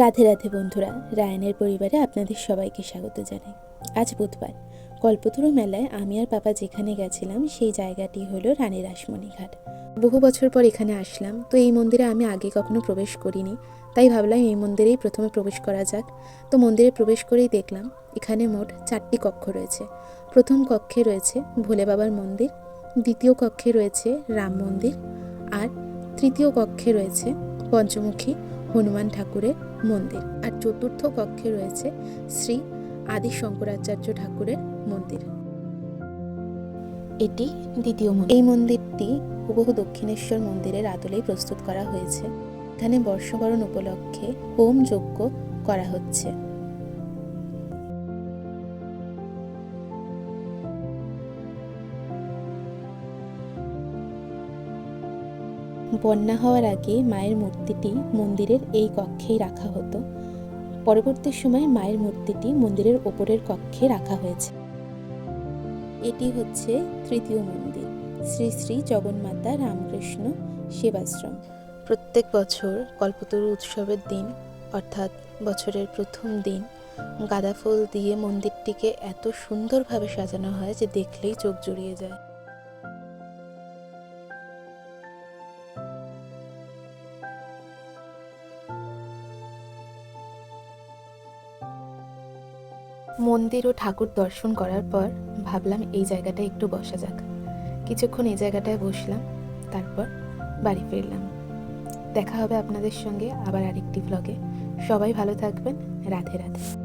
রাধে রাধে বন্ধুরা, রায়নের পরিবারে আপনাদের সবাইকে স্বাগত জানাই। আজ বুধবার, কল্পতরু মেলায় আমি আর পাপা যেখানে গেছিলাম, সেই জায়গাটি হলো রানী রাসমণি ঘাট। বহু বছর পর এখানে আসলাম, তো এই মন্দিরে আমি আগে কখনো প্রবেশ করিনি, তাই ভাবলাম এই মন্দিরেই প্রথমে প্রবেশ করা যাক। তো মন্দিরে প্রবেশ করেই দেখলাম, এখানে মোট চারটি কক্ষ রয়েছে। প্রথম কক্ষে রয়েছে ভোলে বাবার মন্দির, দ্বিতীয় কক্ষে রয়েছে রাম মন্দির, আর তৃতীয় কক্ষে রয়েছে পঞ্চমুখী হনুমান ঠাকুরের মন্দির। আর চতুর্থ কক্ষে রয়েছে শ্রী আদি শঙ্করাচার্য ঠাকুরের মন্দির। এটি দ্বিতীয় মন্দির। এই মন্দিরটি হুবহু দক্ষিণেশ্বর মন্দিরের আদলেই প্রস্তুত করা হয়েছে। এখানে বর্ষবরণ উপলক্ষে হোম যজ্ঞ করা হচ্ছে। বন্যা হওয়ার আগে মায়ের মূর্তিটি মন্দিরের এই কক্ষেই রাখা হতো। পরবর্তী সময় মায়ের মূর্তিটি মন্দিরের ওপরের কক্ষে রাখা হয়েছে। এটি হচ্ছে তৃতীয় মন্দির। শ্রী শ্রী জগন্মাতা রামকৃষ্ণ সেবাশ্রম। প্রত্যেক বছর কল্পতরু উৎসবের দিন, অর্থাৎ বছরের প্রথম দিন, গাঁদা ফুল দিয়ে মন্দিরটিকে এত সুন্দরভাবে সাজানো হয় যে দেখলেই চোখ জুড়িয়ে যায়। মন্দির ও ঠাকুর দর্শন করার পর ভাবলাম এই জায়গাটা একটু বসা যাক। কিছুক্ষণ এই জায়গাটায় বসলাম, তারপর বাড়ি ফিরলাম। দেখা হবে আপনাদের সঙ্গে আবার আরেকটি ব্লগে সবাই ভালো থাকবেন, রাধে রাধে।